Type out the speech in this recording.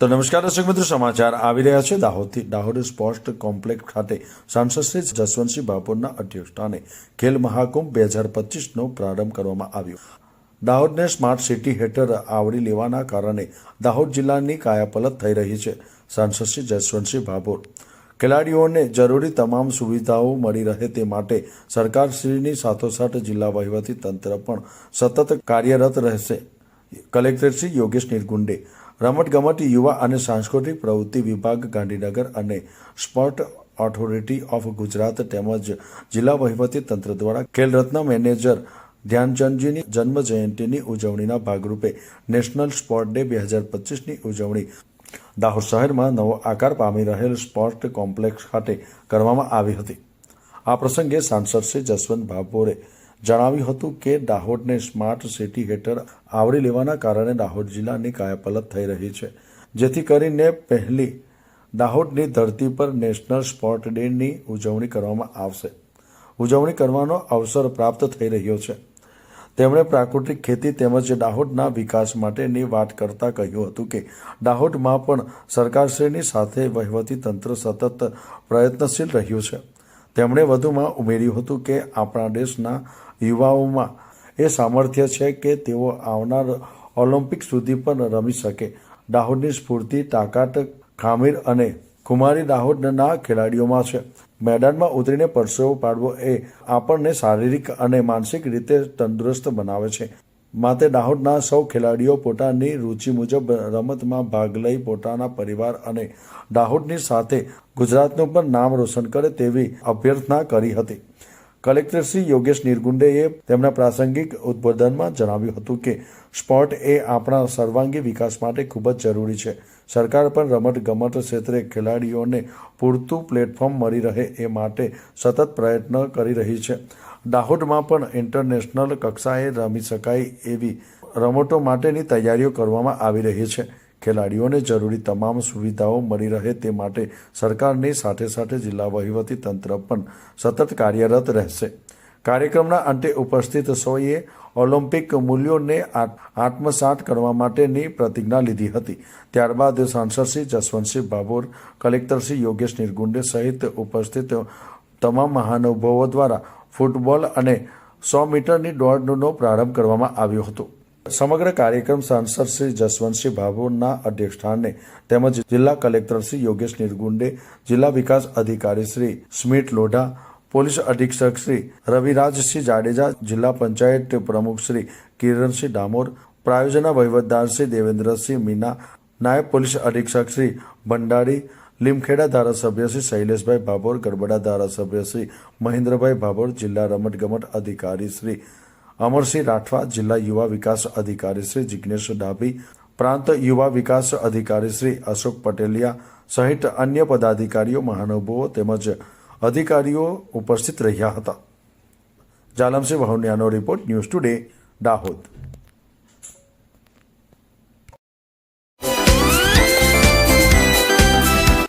તો નમસ્કાર દર્શક મિત્રો, સમાચાર આવી રહ્યા છે. દાહોદથી દાહોદ સ્પોર્ટ કોમ્પ્લેક્સ ખાતે સાંસદ શ્રી જસવંતસિંહ બાપુરના અધ્યક્ષસ્થાને ખેલ મહાકુંભ બે હજાર પચીસનો પ્રારંભ કરવામાં આવ્યો. દાહોદને સ્માર્ટ સિટી હેઠળ આવરી લેવાના કારણે દાહોદ જિલ્લાની કાયાપલટ થઈ રહી છે સાંસદ શ્રી જસવંતસિંહ ભાભોર ખેલાડીઓને જરૂરી તમામ સુવિધાઓ મળી રહે તે માટે સરકારશ્રીની સાથોસાથ જિલ્લા વહીવટી તંત્ર પણ સતત કાર્યરત રહેશે. કલેક્ટર શ્રી યોગેશ નિર્ગુંડે રમતગમત, યુવા અને સાંસ્કૃતિક પ્રવૃત્તિ વિભાગ, ગાંધીનગર અને સ્પોર્ટ ઓથોરિટી ઓફ ગુજરાત તેમજ જિલ્લા વહીવટી તંત્ર દ્વારા ખેલરત્ન મેનેજર ધ્યાનચંદજીની જન્મ જયંતિની ઉજવણીના ભાગરૂપે નેશનલ સ્પોર્ટ ડે બે હજાર પચીસની ઉજવણી દાહોદ શહેરમાં નવો આકાર પામી રહેલ સ્પોર્ટ કોમ્પ્લેક્સ ખાતે કરવામાં આવી હતી. આ પ્રસંગે સાંસદ શ્રી જસવંત ભાભોરે જણાવ્યું હતું કે દાહોદને સ્માર્ટ સિટી હેઠળ આવરી લેવાના કારણે દાહોદ જિલ્લાની કાયાપલટ થઈ રહી છે, જેથી કરીને પહેલી દાહોદની ધરતી પર નેશનલ સ્પોર્ટ ડેની ઉજવણી કરવામાં આવશે. ઉજવણી કરવાનો અવસર પ્રાપ્ત થઈ રહ્યો છે. તેમણે પ્રાકૃતિક ખેતી તેમજ દાહોદના વિકાસ માટેની વાત કરતા કહ્યું હતું કે દાહોદમાં પણ સરકારશ્રીની સાથે વહીવટી તંત્ર સતત પ્રયત્નશીલ રહ્યું છે. તેમણે વધુમાં ઉમેર્યું હતું કે આપણા દેશના યુવાઓમાં એ સામર્થ્ય છે કે તેઓ આવનાર ઓલિમ્પિક સુધી પણ રમી શકે. દાહોદની સ્ફૂર્તિ તાકાત, ખામીર અને કુમારી દાહોદના ખેલાડીઓમાં છે. મેદાનમાં ઉતરીને પરસેવો પાડવો એ આપણને શારીરિક અને માનસિક રીતે તંદુરસ્ત બનાવે છે. માટે દાહોદના સૌ ખેલાડીઓ પોતાની રુચિ મુજબ રમતમાં ભાગ લઈ પોતાના પરિવાર અને દાહોદની સાથે ગુજરાતનું પણ નામ રોશન કરે તેવી અભ્યર્થના કરી હતી. કલેક્ટર શ્રી યોગેશ નિર્ગુંડેએ તેમના પ્રાસંગિક ઉદ્બોધનમાં જણાવ્યું હતું કે સ્પોર્ટ એ આપણા સર્વાંગી વિકાસ માટે ખૂબ જ જરૂરી છે. સરકાર પણ રમત ગમત ક્ષેત્રે ખેલાડીઓને પૂરતું પ્લેટફોર્મ મળી રહે એ માટે સતત પ્રયત્ન કરી રહી છે. દાહોદમાં પણ ઇન્ટરનેશનલ કક્ષાએ રમી શકાય એવી રમતો માટેની તૈયારીઓ કરવામાં આવી રહી છે. ખેલાડીઓને જરૂરી તમામ સુવિધાઓ મળી રહે તે માટે સરકારની સાથે સાથે જિલ્લા વહીવટી તંત્ર પણ સતત કાર્યરત રહેશે. કાર્યક્રમના અંતે ઉપસ્થિત સૌએ ઓલિમ્પિક મૂલ્યોને આત્મસાત કરવા માટેની પ્રતિજ્ઞા લીધી હતી. ત્યારબાદ સાંસદ શ્રી જસવંતસિંહ ભાભોર કલેક્ટરશ્રી યોગેશ નિર્ગુંડે સહિત ઉપસ્થિત તમામ મહાનુભાવો દ્વારા ફૂટબોલ અને સો મીટરની દોડનો પ્રારંભ કરવામાં આવ્યો હતો. સમગ્ર કાર્યક્રમ સાંસદ શ્રી જસવંતસિંહ ભાભોરના અધ્યક્ષસ્થાને તેમજ જિલ્લા કલેક્ટર શ્રી યોગેશ નિર્ગુંડે, જિલ્લા વિકાસ અધિકારી શ્રી સ્મિત લોઢા, પોલીસ અધિક્ષક શ્રી રવિરાજસિંહ જાડેજા, જિલ્લા પંચાયત પ્રમુખ શ્રી કિરણસિંહ ડામોર, પ્રાયોજના વહીવટદાર શ્રી દેવેન્દ્રસિંહ મીના, નાયબ પોલીસ અધિક્ષક શ્રી ભંડારી લીમખેડા ધારાસભ્ય શ્રી શૈલેષભાઈ ભાભોર ગરબડા ધારાસભ્ય શ્રી મહેન્દ્રભાઈ ભાભોર, જિલ્લા રમતગમત અધિકારી શ્રી અમરસિંહ રાઠવા, જિલ્લા યુવા વિકાસ અધિકારી શ્રી જિજ્ઞેશ ડાભી, પ્રાંત યુવા વિકાસ અધિકારી શ્રી અશોક પટેલિયા સહિત અન્ય પદાધિકારીઓ, મહાનુભાવો તેમજ અધિકારીઓ ઉપસ્થિત રહ્યા હતા. જાલમસિંહ વહુનિયાનો રિપોર્ટ ન્યૂઝ ટુડે, દાહોદ.